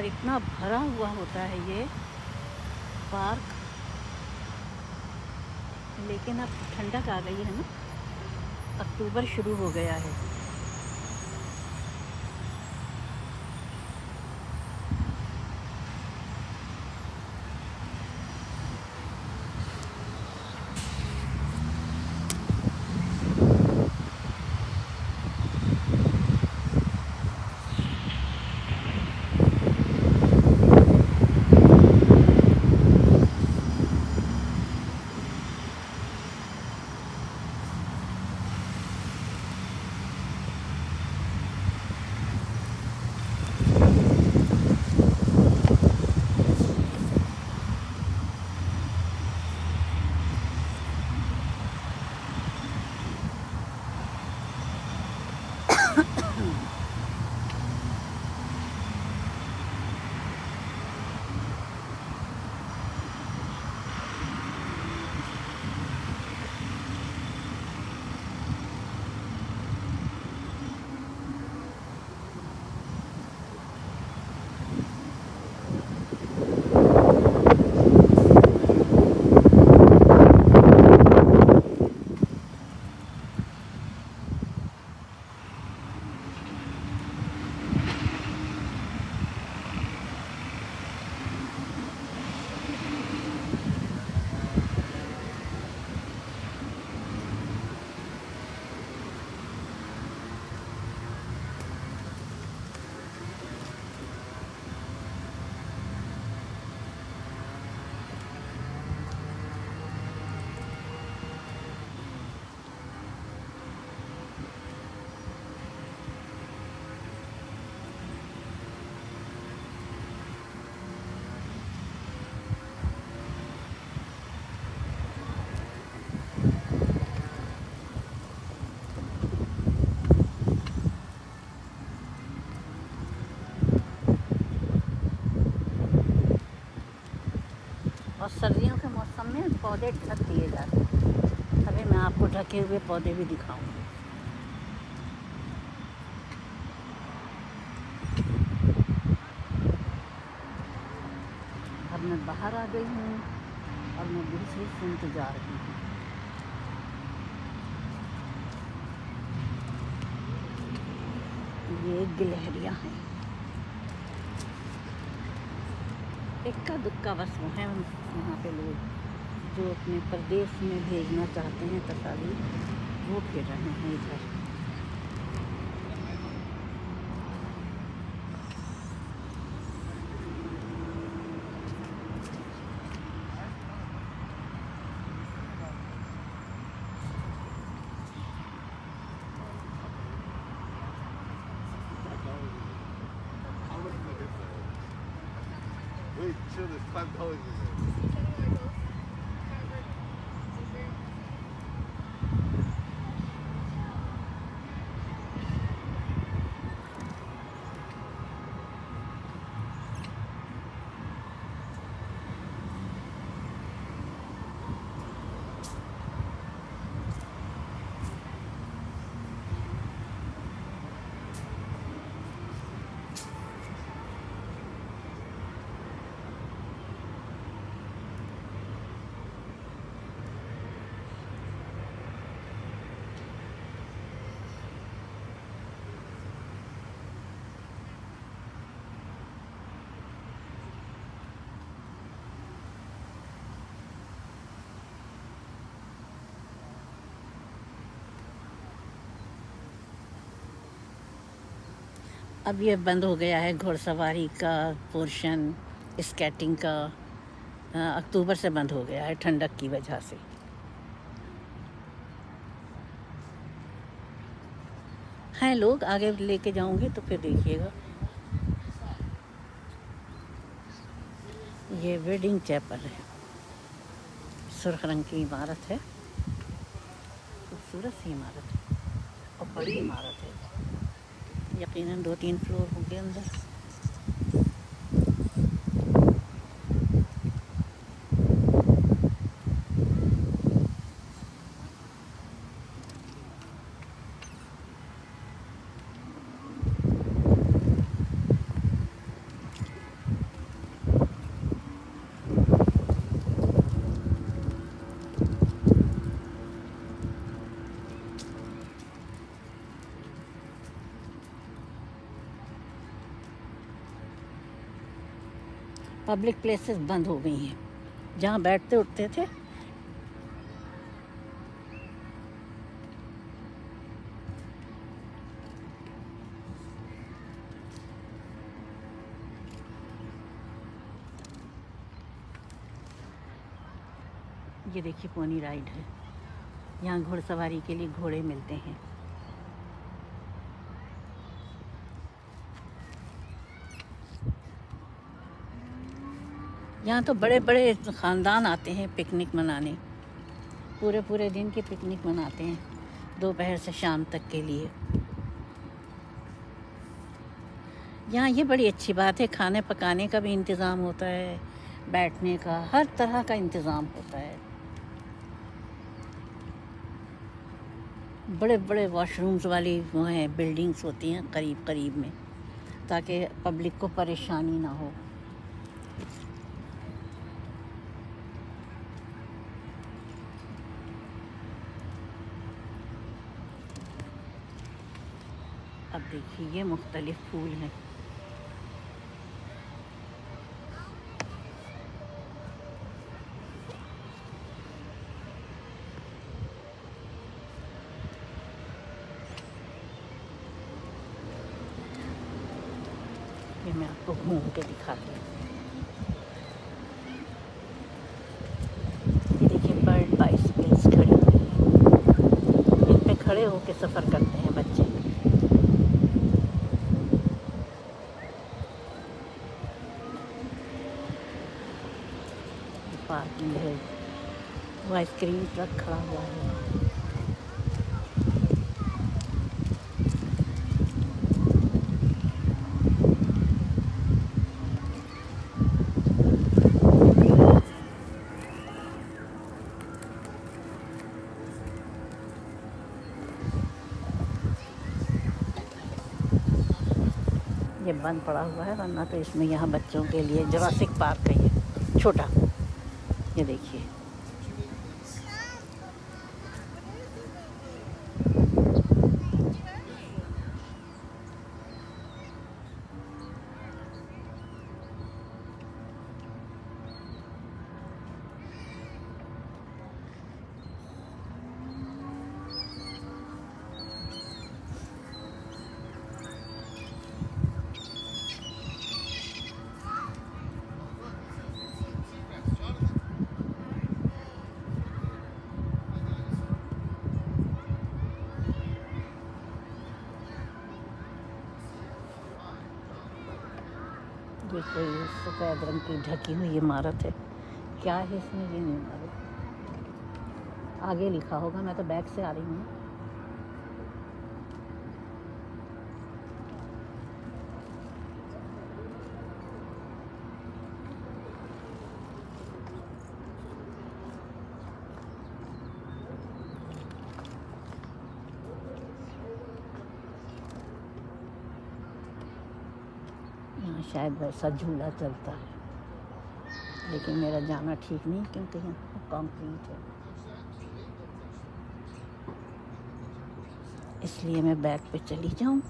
और इतना भरा हुआ होता है ये पार्क। लेकिन अब ठंडक आ गई है ना। अक्टूबर शुरू हो गया है। पौधे ढक दिए जाते हैं। अभी मैं आपको ढके हुए पौधे भी दिखाऊँगी। अब मैं बाहर आ गई हूँ और मैं दूसरी सिंध जा रही हूँ। ये गिलहरियाँ हैं। इक्का दुक्का बस वो हैं, वहाँ पे लोग। जो अपने प्रदेश में भेजना चाहते हैं तस्वीर वो फिर रहे हैं इधर Wait, chill, there's five dollars in there. अब ये बंद हो गया है घोड़सवारी का पोर्शन, स्केटिंग का। अक्टूबर से बंद हो गया है ठंडक की वजह से। हैं लोग, आगे लेके जाऊँगे तो फिर देखिएगा। ये वेडिंग चैपल है। सुर्ख रंग की इमारत है। खूबसूरत सी इमारत है। और बड़ी इमारत है। yakinan do tin floor ko. Ganda public places बंद हो गई हैं। जहाँ बैठते उठते थे। ये देखिए पोनी राइड है। यहाँ घुड़सवारी के लिए घोड़े मिलते हैं। यहाँ तो बड़े बड़े ख़ानदान आते हैं पिकनिक मनाने। पूरे पूरे दिन की पिकनिक मनाते हैं, दोपहर से शाम तक के लिए। यहाँ ये बड़ी अच्छी बात है, खाने पकाने का भी इंतज़ाम होता है, बैठने का, हर तरह का इंतज़ाम होता है। बड़े बड़े वॉशरूम्स वाली वो हैं बिल्डिंग्स होती हैं करीब करीब में, ताकि पब्लिक को परेशानी ना हो। अब देखिए, ये मुख्तलिफ़ फूल हैं। मैं आपको घूम के दिखाती हूँ। देखिए बर्ड बाइसिकल्स खड़ी इन पे खड़े होकर सफ़र करते हैं बच्चे पार्किंग है। वो आइसक्रीम ट्रक खड़ा हुआ है। ये बंद पड़ा हुआ है, वरना तो इसमें यहाँ बच्चों के लिए जुरासिक पार्क है छोटा। ये देखिए। ये कोई सफ़ेद रंग की ढकी हुई इमारत है। क्या है इसमें? ये नहीं मालूम। आगे लिखा होगा, मैं तो बैक से आ रही हूँ यहाँ शायद वैसा झूला चलता है। लेकिन मेरा जाना ठीक नहीं, क्योंकि कंक्रीट है। इसलिए मैं बैग पे चली जाऊँ।